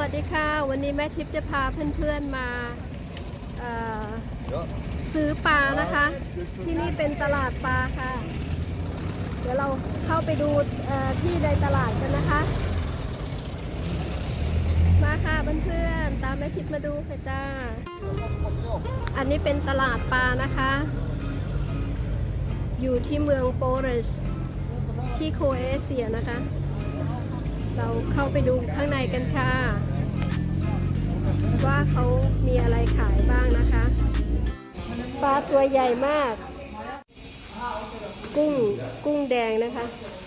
วัสดีค่ะ วันนี้แม่ทิพย์จะพาเพื่อนๆมาซื้อปลานะคะ ที่นี่เป็นตลาดปลาค่ะ เดี๋ยวเราเข้าไปดูที่ในตลาดกันนะคะ มาค่ะเพื่อนๆตามแม่ทิพย์มาดูค่ะจ้า อันนี้เป็นตลาดปลานะคะ อยู่ที่เมืองโปเรสที่โครเอเชียนะคะ เข้าไปดูข้างในกันค่ะ ว่าเขามีอะไรขายบ้างนะคะ ปลาตัวใหญ่มาก กุ้งกุ้งแดงนะคะ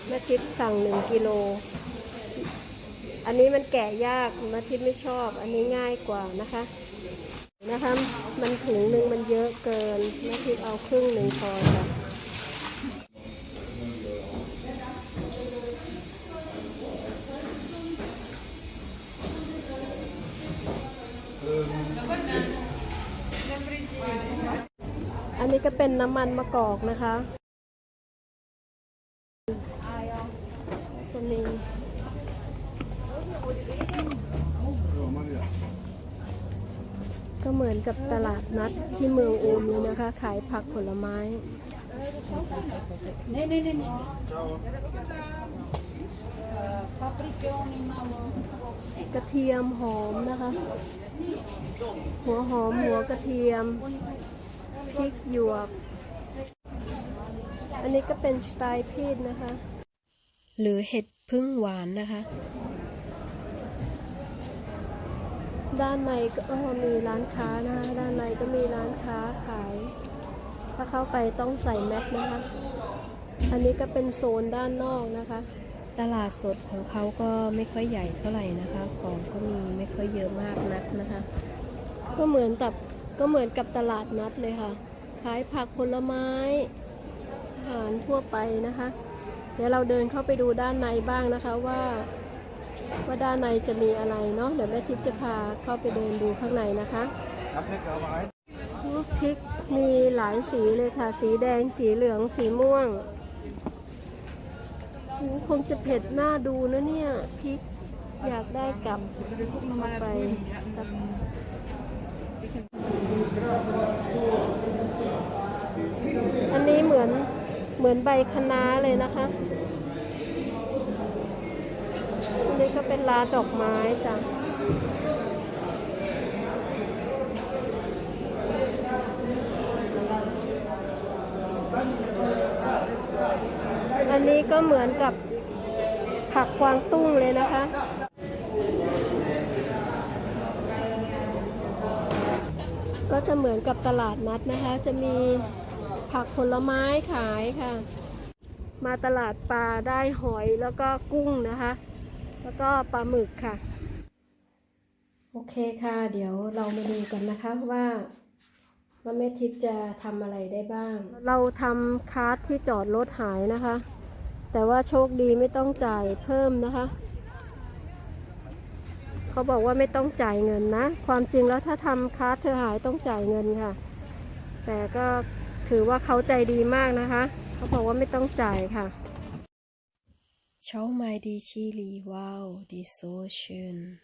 แมาทิพย์สั่งหนึ่งกิโล อันนี้มันแกะยากแมาทิพย์ไม่ชอบ อันนี้ง่ายกว่านะคะนะคะ มันถุงหนึ่งมันเยอะเกินแมาทิพย์เอาครึ่งหนึ่งพอจ้ะ นี้ก็เป็นน้ำมันมะกอกนะคะตัวนี้ก็เหมือนกับตลาดนัดที่เมืองโอมีนะคะ ขายผักผลไม้กระเทียมหอมนะคะ หัวหอมหัวกระเทียม พริกหยวก อันนี้ก็เป็นสไตล์พีดนะคะ หรือเห็ดพึ่งหวานนะคะ ด้านในก็อ้อมีร้านค้านะคะด้านในก็มีร้านค้าขาย ถ้าเข้าไปต้องใส่แมสนะคะ อันนี้ก็เป็นโซนด้านนอกนะคะตลาดสดของเขาก็ไม่ค่อยใหญ่เท่าไหร่นะคะ ของก็มีไม่ค่อยเยอะมากนักนะคะ ก็เหมือนกับ ก็เหมือนกับตลาดนัดเลยค่ะ ขายผักผลไม้อาหารทั่วไปนะคะ เดี๋ยวเราเดินเข้าไปดูด้านในบ้างนะคะว่าว่าด้านในจะมีอะไรเนาะเดี๋ยวแม่ทิพย์จะพาเข้าไปเดินดูข้างในนะคะครับเล็กเอาไว้พริกมีหลายสีเลยค่ะ สีแดงสีเหลืองสีม่วงโอ้คงจะเผ็ดหน้าดูนะเนี่ยพริกอยากได้กลับเอาไปสัก อันนี้เหมือนเหมือนใบคะน้าเลยนะคะอันนี้ก็เป็นร้านดอกไม้จ้ะอันนี้ก็เหมือนกับผักกวางตุ้งเลยนะคะ จะเหมือนกับตลาดนัดนะคะ จะมีผักผลไม้ขายค่ะ มาตลาดปลาได้หอยแล้วก็กุ้งนะคะ แล้วก็ปลาหมึกค่ะ โอเคค่ะ เดี๋ยวเรามาดูกันนะคะว่าว่าแม่ทิพย์จะทำอะไรได้บ้าง เราทำคาร์ทที่จอดรถหายนะคะ แต่ว่าโชคดีไม่ต้องจ่ายเพิ่มนะคะ เขาบอกว่าไม่ต้องจ่ายเงินนะ ความจริงแล้วถ้าทำคาร์ทเธอหายต้องจ่ายเงินค่ะ แต่ก็ถือว่าเขาใจดีมากนะคะ เขาบอกว่าไม่ต้องจ่ายค่ะ Schau mal die Chili, wow, die ist so schön.